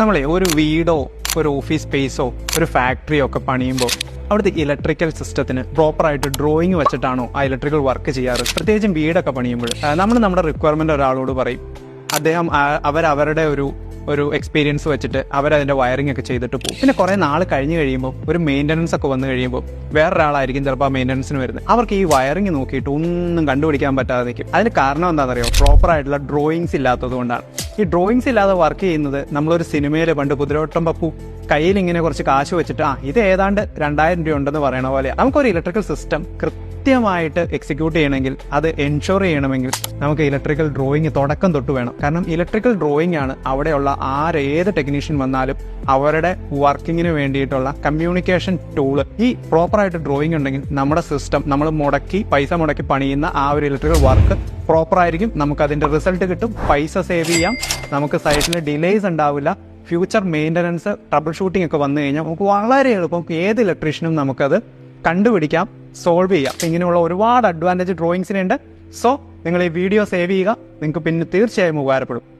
നമ്മളെ ഒരു വീടോ ഒരു ഓഫീസ് സ്പേസോ ഒരു ഫാക്ടറിയോ ഒക്കെ പണിയുമ്പോൾ അവിടുത്തെ ഇലക്ട്രിക്കൽ സിസ്റ്റത്തിന് പ്രോപ്പറായിട്ട് ഡ്രോയിങ് വെച്ചിട്ടാണോ ആ ഇലക്ട്രിക്കൽ വർക്ക് ചെയ്യാറ്? പ്രത്യേകിച്ചും വീടൊക്കെ പണിയുമ്പോൾ. നമ്മൾ നമ്മുടെ റിക്വയർമെന്റ് ഒരാളോട് പറയും. അദ്ദേഹം അവർ അവരുടെ ഒരു ഒരു എക്സ്പീരിയൻസ് വെച്ചിട്ട് അവരതിന്റെ വയറിംഗ് ഒക്കെ ചെയ്തിട്ട് പോകും. പിന്നെ കുറേ നാൾ കഴിഞ്ഞ് കഴിയുമ്പോൾ ഒരു മെയിന്റനൻസ് ഒക്കെ വന്നു കഴിയുമ്പോൾ വേറൊരാളായിരിക്കും ചിലപ്പോൾ മെയിന്റനൻസിന് വരുന്നത്. അവർക്ക് ഈ വയറിംഗ് നോക്കിയിട്ട് ഒന്നും കണ്ടുപിടിക്കാൻ പറ്റാതെ നിൽക്കും. അതിന് കാരണം എന്താണെന്നറിയോ? പ്രോപ്പറായിട്ടുള്ള ഡ്രോയിങ്സ് ഇല്ലാത്തത് കൊണ്ടാണ് ഈ ഡ്രോയിങ്സ് ഇല്ലാതെ വർക്ക് ചെയ്യുന്നത് നമ്മളൊരു സിനിമയിൽ പണ്ട് കുതിരോട്ടം പപ്പു കയ്യിൽ ഇങ്ങനെ കുറച്ച് കാശ് വെച്ചിട്ട് ആ ഇത് ഏതാണ്ട് രണ്ടായിരം രൂപ ഉണ്ടെന്ന് പറയണ പോലെ നമുക്കൊരു ഇലക്ട്രിക്കൽ സിസ്റ്റം കൃത്യമായിട്ട് എക്സിക്യൂട്ട് ചെയ്യണമെങ്കിൽ അത് എൻഷുർ ചെയ്യണമെങ്കിൽ നമുക്ക് ഇലക്ട്രിക്കൽ ഡ്രോയിങ് തുടക്കം തൊട്ട് വേണം. കാരണം ഇലക്ട്രിക്കൽ ഡ്രോയിങ് ആണ് അവിടെയുള്ള ആരേത് ടെക്നീഷ്യൻ വന്നാലും അവരുടെ വർക്കിങ്ങിന് വേണ്ടിയിട്ടുള്ള കമ്മ്യൂണിക്കേഷൻ ടൂൾ ഈ പ്രോപ്പറായിട്ട് ഡ്രോയിങ് ഉണ്ടെങ്കിൽ നമ്മുടെ സിസ്റ്റം നമ്മൾ മുടക്കി പൈസ മുടക്കി പണിയുന്ന ആ ഒരു ഇലക്ട്രിക്കൽ വർക്ക് പ്രോപ്പർ ആയിരിക്കും നമുക്ക് അതിന്റെ റിസൾട്ട് കിട്ടും. പൈസ സേവ് ചെയ്യാം. നമുക്ക് സൈറ്റിൽ ഡിലേസ് ഉണ്ടാവില്ല. ഫ്യൂച്ചർ മെയിന്റനൻസ് ട്രബിൾ ഷൂട്ടിംഗ് ഒക്കെ വന്നു കഴിഞ്ഞാൽ നമുക്ക് വളരെ എളുപ്പം ഏത് ഇലക്ട്രീഷ്യനും നമുക്കത് കണ്ടുപിടിക്കാം. സോൾവ് ചെയ്യാം അപ്പം ഇങ്ങനെയുള്ള ഒരുപാട് അഡ്വാന്റേജ് ഡ്രോയിങ്സിനുണ്ട് സോ നിങ്ങൾ ഈ വീഡിയോ സേവ് ചെയ്യുക. നിങ്ങൾക്ക് പിന്നെ തീർച്ചയായും ഉപകാരപ്പെടും.